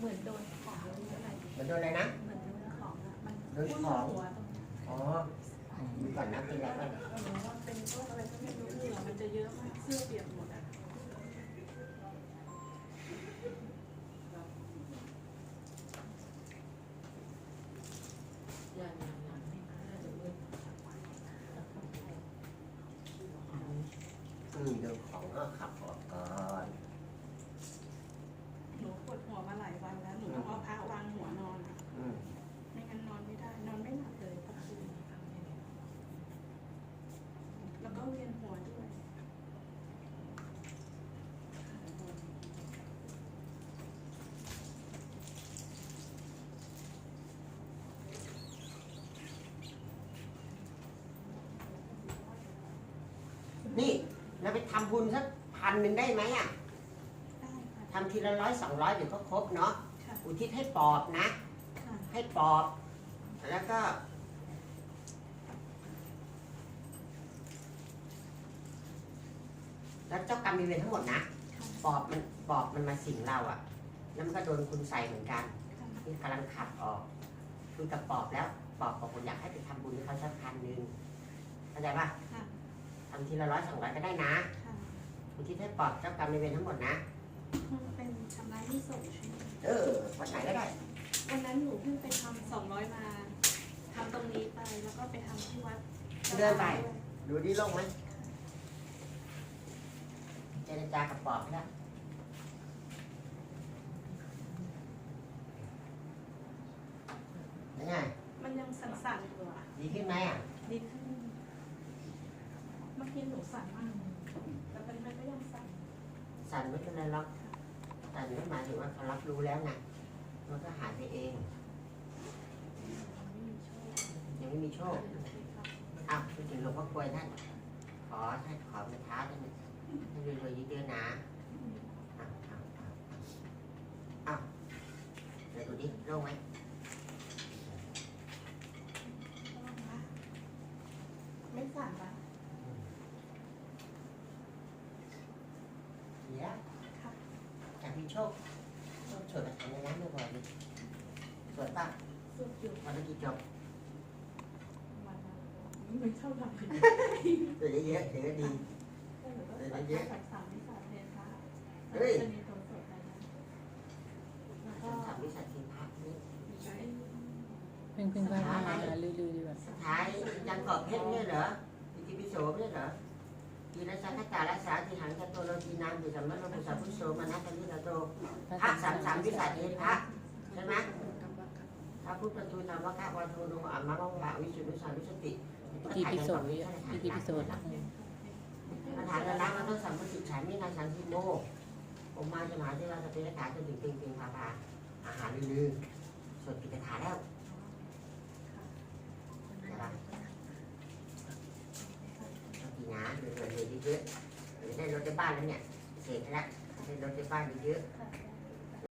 เหมือนโดนของหรืออะไรมันโดนอะไรนะ เหมือนโดนของอะมันโดนของ หัวตรงนี้อ๋อดูก่อนนะเป็นอะไรบ้างหรือว่าเป็นโรคอะไรก็ไม่รู้เหงื่อมันจะเยอะมากเสื้อเปียกหมดอะอืมโดนของก็ขับออกก่อน หนูปวดหัวมาหลายวันแล้วหนูต้องเอาผ้าวางหัวนอนอะ อืม ไม่งั้นนอนไม่ได้ นอนไม่หลับเลยทั้งคืนแล้ว ก็เวียนหัวด้วยนี่เราไปทำบุญสักพันหนึ่งได้ไหมอะได้ค่ะ ทำทีละร้อยสองร้อยเดี๋ยวก็ครบเนาะค่ะ อุทิศให้ปอบนะ ค่ะให้ปอบ แล้วก็ แล้วเจ้ากรรมมีเวรทั้งหมดนะปอบมันปอบมันมาสิงเราอะแล้วมันก็โดนคุณใส่เหมือนกันค่ะนี่กำลังขับออกคุยกับปอบแล้วปอบบอกผมอยากให้ไปทำบุญให้เขาสักพันหนึ่งเข้าใจปะค่ะทำทีละร้อยสองร้อยก็ได้นะค่ะอุทิศให้ปอบเจ้ากรรมในายเวรทั้งหมดนะมันเป็นชำระหนี้ส่งใช่ไหมเออวันไหนก็ได้ วันนั้นหนูเพิ่งไปทำสองร้อยมาทำตรงนี้ไปแล้วก็ไปทำที่วัดเดินไป ดูดิโล่งไหมเจรจากับปอบแล้วยังไงมันยังสั่นๆอยู่อะดีขึ้นไหมอะดีขึ้นเมื่อกี้หนูสั่นมากแต่ตอนนี้มันก็ยังสั่นสั่นไม่เป็นไรหรอกสั่นไม่หมายถึงว่าเขารับรู้แล้วไงมันก็หายไปเองไม่มีโชคยังไม่มีโชคอ้าวพูดถึงหลวงพ่อกลวยท่านขอท่านขอมาท้าท่านท่านรวยๆเยอะๆนะอ้าวอ้าวอ้าวอ้าวเดี๋ยวดูดิโล่งไหม ไม่สั่นปะเดี๋ยวค่ะอยากมีโชคต้องสวดกระถางในน้ำบ่อยๆดิสวดป่ะสุดอยู่วันละกี่จบวันนั้นไม่เท่าไหร่สวดเยอะๆเดี๋ยวก็ดีแต่หนูก็ใส่แค่ใส่สามไม่ใส่เรียนพระเฮ้ยจะมีตัวสดอะไรนะแล้วก็ทำวิสัชชีพะนี่ใช้เพิ่งเพิ่งว่ามาลือๆดีกว่าสุดท้ายยังเกาะเพชรเนี่ยเหรออิ ติปิโสเนี่ยเหรอทีละสังฆตารักษาทีหังกโตโลจีนามอยู่สัมมาโนปุสสะพุทโสมนัสลิลาโตพระสามสามวิสัชเอพระใช่ไหมพระพุทธทูธรรมะคะวันโทโนอัมมะมังวะวิสุทธิสังวิสุทธิอีพิโซดอีพิโซดคาถาละล้างมันต้องสัมปติฉันมินาสังสิโมผมมาจะมาที่เราจะเป็นคาถาจนถึงเพียงเพียงพาพาอาหารลือๆสวดกิจคาถาแล้วใช่ปะต้องกินนะเดื อดๆเยอะเดี๋ยวได้รถได้บ้านแล้วเนี่ยเสร็จแล้วได้รถได้บ้านเยอะ